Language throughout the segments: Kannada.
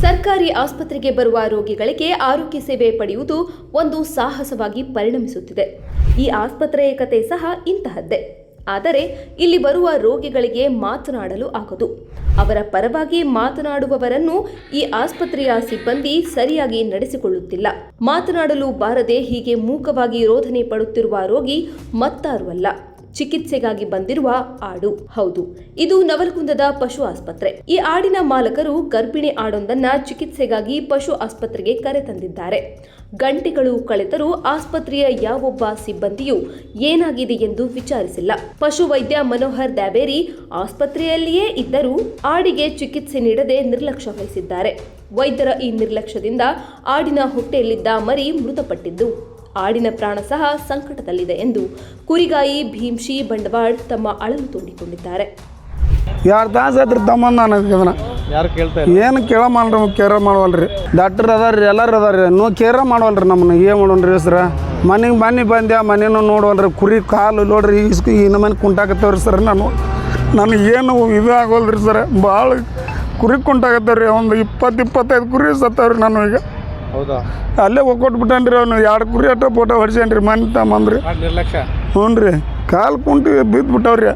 ಸರ್ಕಾರಿ ಆಸ್ಪತ್ರೆಗೆ ಬರುವ ರೋಗಿಗಳಿಗೆ ಆರೋಗ್ಯ ಸೇವೆ ಪಡೆಯುವುದು ಒಂದು ಸಾಹಸವಾಗಿ ಪರಿಣಮಿಸುತ್ತಿದೆ. ಈ ಆಸ್ಪತ್ರೆಯ ಕತೆ ಸಹ ಇಂತಹದ್ದೇ. ಆದರೆ ಇಲ್ಲಿ ಬರುವ ರೋಗಿಗಳಿಗೆ ಮಾತನಾಡಲು ಆಗದು. ಅವರ ಪರವಾಗಿ ಮಾತನಾಡುವವರನ್ನು ಈ ಆಸ್ಪತ್ರೆಯ ಸಿಬ್ಬಂದಿ ಸರಿಯಾಗಿ ನಡೆಸಿಕೊಳ್ಳುತ್ತಿಲ್ಲ. ಮಾತನಾಡಲು ಬಾರದೆ ಹೀಗೆ ಮೂಕವಾಗಿ ರೋಧನೆ ಪಡುತ್ತಿರುವ ರೋಗಿ ಮತ್ತಾರು ಅಲ್ಲ ಚಿಕಿತ್ಸೆಗಾಗಿ ಬಂದಿರುವ ಆಡು. ಹೌದು, ಇದು ನವಲಗುಂದದ ಪಶು ಆಸ್ಪತ್ರೆ. ಈ ಆಡಿನ ಮಾಲಕರು ಗರ್ಭಿಣಿ ಆಡೊಂದನ್ನ ಚಿಕಿತ್ಸೆಗಾಗಿ ಪಶು ಆಸ್ಪತ್ರೆಗೆ ಕರೆತಂದಿದ್ದಾರೆ ಗಂಟೆಗಳು ಕಳೆದರೂ ಆಸ್ಪತ್ರೆಯ ಯಾವೊಬ್ಬ ಸಿಬ್ಬಂದಿಯೂ ಏನಾಗಿದೆ ಎಂದು ವಿಚಾರಿಸಿಲ್ಲ. ಪಶು ವೈದ್ಯ ಮನೋಹರ್ ದ್ಯಾಬೇರಿ ಆಸ್ಪತ್ರೆಯಲ್ಲಿಯೇ ಇದ್ದರೂ ಆಡಿಗೆ ಚಿಕಿತ್ಸೆ ನೀಡದೆ ನಿರ್ಲಕ್ಷ್ಯ ವಹಿಸಿದ್ದಾರೆ. ವೈದ್ಯರ ಈ ನಿರ್ಲಕ್ಷ್ಯದಿಂದ ಆಡಿನ ಹೊಟ್ಟೆಯಲ್ಲಿದ್ದ ಮರಿ ಮೃತಪಟ್ಟಿದ್ದು. ಆಡಿನ ಪ್ರಾಣ ಸಹ ಸಂಕಟದಲ್ಲಿದೆ ಎಂದು ಕುರಿಗಾಯಿ ಭೀಮ್ಶಿ ಬಂಡವಾಳ್ ತಮ್ಮ ಅಳಲು ತೋಡಿಕೊಂಡಿದ್ದಾರೆ ಎರಡು ತಾಸು ಐತ್ರಿ ತಮ್ಮ ನನಗೆ ಇದನ್ನ ಯಾರು ಕೇಳ್ತಾ ಇಲ್ಲ? ಏನು ಕೇಳ ಮಾಡ್ರಿ ಕೇರ ಮಾಡವಲ್ರಿ. ಡಾಕ್ಟರ್ ಅದಾರ್ರಿ ರೀ ಎಲ್ಲರೂ ಅದಾರ ರೀ. ನೀವು ಕೇರ ಮಾಡವಲ್ರಿ ನಮ್ಮನ್ನ ಏನು ಮಾಡೋಣ್ರಿ ಸರ ಮನೆಗೆ ಮನೆ ಬಂದೆ ಮನೇನು ನೋಡವಲ್ರಿ. ಕುರಿ ಕಾಲು ನೋಡ್ರಿ ಇಸ್ಕು ಇನ್ನು ಮನೆ ಕುಂಟಾಕತ್ತವ್ರಿ ಸರ್ ನಾನು. ನನಗೇನು ಇದು ಆಗೋಲ್ರಿ ಸರ್. ಭಾಳ ಕುರಿ ಕುಂಟಾಕತ್ತವ್ರಿ ಒಂದು ಇಪ್ಪತ್ತು ಇಪ್ಪತ್ತೈದು ಕುರಿ ಸತ್ತವ್ರಿ ನಾನು ಈಗ. ಹೌದಾ? ಅಲ್ಲೇ ಒಕ್ಕೊಟ್ಬಿಟ್ಟನ್ರಿ ಅವ್ನು. ಎರಡು ಕುರಿ ಅಟ್ಟ ಫೋಟೋ ಹೊಡ್ಸ್ಯಾನ್ರಿ. ಮನೆ ತಮ್ಮಂದ್ರಿ ಹ್ಞೂನ್ರಿ ನಿರ್ಲಕ್ಷ್ಯ? ಹ್ಞೂ ರೀ ಕಾಲು ಕುಂಟಿ ಬಿದ್ದುಬಿಟ್ಟವ್ರಿ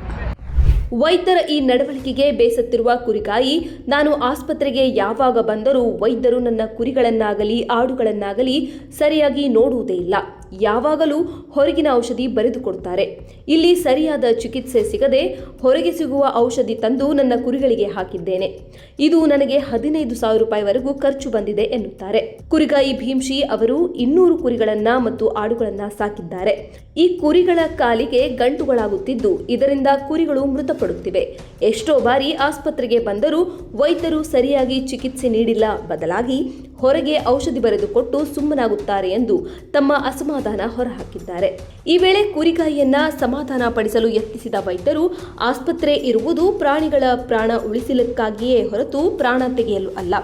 ವೈದ್ಯರ ಈ ನಡವಳಿಕೆಗೆ ಬೇಸತ್ತಿರುವ ಕುರಿಗಾಯಿ ನಾನು ಆಸ್ಪತ್ರೆಗೆ ಯಾವಾಗ ಬಂದರೂ ವೈದ್ಯರು ನನ್ನ ಕುರಿಗಳನ್ನಾಗಲಿ ಆಡುಗಳನ್ನಾಗಲಿ ಸರಿಯಾಗಿ ನೋಡುವುದೇ ಇಲ್ಲ. ಯಾವಾಗಲೂ ಹೊರಗಿನ ಔಷಧಿ ಬರೆದುಕೊಡ್ತಾರೆ. ಇಲ್ಲಿ ಸರಿಯಾದ ಚಿಕಿತ್ಸೆ ಸಿಗದೆ ಹೊರಗೆ ಸಿಗುವ ಔಷಧಿ ತಂದು ನನ್ನ ಕುರಿಗಳಿಗೆ ಹಾಕಿದ್ದೇನೆ. ಇದು ನನಗೆ ಹದಿನೈದು ಸಾವಿರ ರೂಪಾಯಿವರೆಗೂ ಖರ್ಚು ಬಂದಿದೆ ಎನ್ನುತ್ತಾರೆ. ಕುರಿಗಾಯಿ ಭೀಮ್ಶಿ ಅವರು ಇನ್ನೂರು ಕುರಿಗಳನ್ನ ಮತ್ತು ಆಡುಗಳನ್ನ ಸಾಕಿದ್ದಾರೆ. ಈ ಕುರಿಗಳ ಕಾಲಿಗೆ ಗಂಟುಗಳಾಗುತ್ತಿದ್ದು, ಇದರಿಂದ ಕುರಿಗಳು ಮೃತಪಡುತ್ತಿವೆ. ಎಷ್ಟೋ ಬಾರಿ ಆಸ್ಪತ್ರೆಗೆ ಬಂದರೂ ವೈದ್ಯರು ಸರಿಯಾಗಿ ಚಿಕಿತ್ಸೆ ನೀಡಿಲ್ಲ. ಬದಲಾಗಿ ಹೊರಗೆ ಔಷಧಿ ಬರೆದುಕೊಟ್ಟು ಸುಮ್ಮನಾಗುತ್ತಾರೆ ಎಂದು ತಮ್ಮ ಅಸಮಾಧಾನ ಹೊರಹಾಕಿದ್ದಾರೆ. ಈ ವೇಳೆ ಕುರಿಗಾಯಿಯನ್ನ ಸಮಾಧಾನ ಪಡಿಸಲು ಯತ್ನಿಸಿದ ವೈದ್ಯರು, ಆಸ್ಪತ್ರೆ ಇರುವುದು ಪ್ರಾಣಿಗಳ ಪ್ರಾಣ ಉಳಿಸಲಿಕ್ಕಾಗಿಯೇ ಹೊರತು ಪ್ರಾಣ ತೆಗೆಯಲು ಅಲ್ಲ.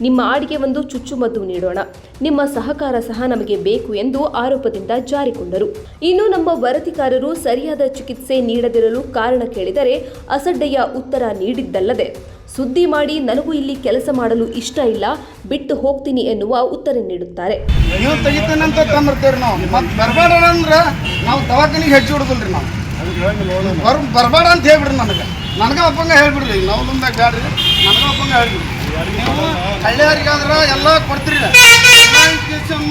ನಿಮ್ಮ ಆಡಿಗೆ ಒಂದು ಚುಚ್ಚುಮದ್ದು ನೀಡೋಣ. ನಿಮ್ಮ ಸಹಕಾರ ಸಹ ನಮಗೆ ಬೇಕು ಎಂದು ಆರೋಪದಿಂದ ಜಾರಿಕೊಂಡರು. ಇನ್ನು ನಮ್ಮ ವರದಿಗಾರರು ಸರಿಯಾದ ಚಿಕಿತ್ಸೆ ನೀಡದಿರಲು ಕಾರಣ ಕೇಳಿದರೆ ಅಸಡ್ಡೆಯ ಉತ್ತರ ನೀಡಿದ್ದಲ್ಲದೆ ಸುದ್ದಿ ಮಾಡಿ ನನಗೂ ಇಲ್ಲಿ ಕೆಲಸ ಮಾಡಲು ಇಷ್ಟ ಇಲ್ಲ, ಬಿಟ್ಟು ಹೋಗ್ತೀನಿ ಎನ್ನುವ ಉತ್ತರ ನೀಡುತ್ತಾರೆ. ನೀವು ತೆಗಿತೇನಂತ ತಂದಿರ್ತೇವ್ರಿ ನಾವು. ಮತ್ತೆ ಬರಬೇಡ ಅಂದ್ರೆ ನಾವು ದವಾಖಾನಿಗೆ ಹೆಚ್ಚು ನಾವು. ಅಂತ ನನಗೆ. ನನಗೆ ಹೇಳ್ಬಿಡ್ರಿ. ನಾವು ನನಗೆ ಹೇಳ್ಬಿಡ್ರಿ. ನೀವು ಹಳ್ಳಿಯವ್ರಿಗಾದ್ರೆ ಎಲ್ಲ ಕೊಡ್ತೀರಿ.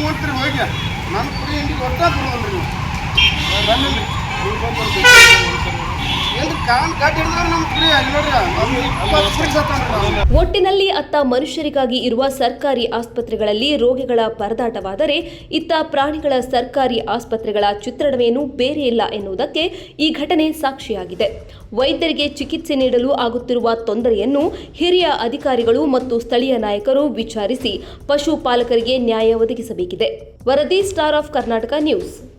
ನೋಡ್ತೀರಿ ನನ್ನ ಒಟ್ಟಿನಲ್ಲಿ ಅತ್ತ ಮನುಷ್ಯರಿಗಾಗಿ ಇರುವ ಸರ್ಕಾರಿ ಆಸ್ಪತ್ರೆಗಳಲ್ಲಿ ರೋಗಿಗಳ ಪರದಾಟವಾದರೆ ಇತ್ತ ಪ್ರಾಣಿಗಳ ಸರ್ಕಾರಿ ಆಸ್ಪತ್ರೆಗಳ ಚಿತ್ರಣವೇನೂ ಬೇರೆ ಇಲ್ಲ ಎನ್ನುವುದಕ್ಕೆ ಈ ಘಟನೆ ಸಾಕ್ಷಿಯಾಗಿದೆ. ವೈದ್ಯರಿಗೆ ಚಿಕಿತ್ಸೆ ನೀಡಲು ಆಗುತ್ತಿರುವ ತೊಂದರೆಯನ್ನು ಹಿರಿಯ ಅಧಿಕಾರಿಗಳು ಮತ್ತು ಸ್ಥಳೀಯ ನಾಯಕರು ವಿಚಾರಿಸಿ ಪಶುಪಾಲಕರಿಗೆ ನ್ಯಾಯ ಒದಗಿಸಬೇಕಿದೆ. ವರದಿ ಸ್ಟಾರ್ ಆಫ್ ಕರ್ನಾಟಕ ನ್ಯೂಸ್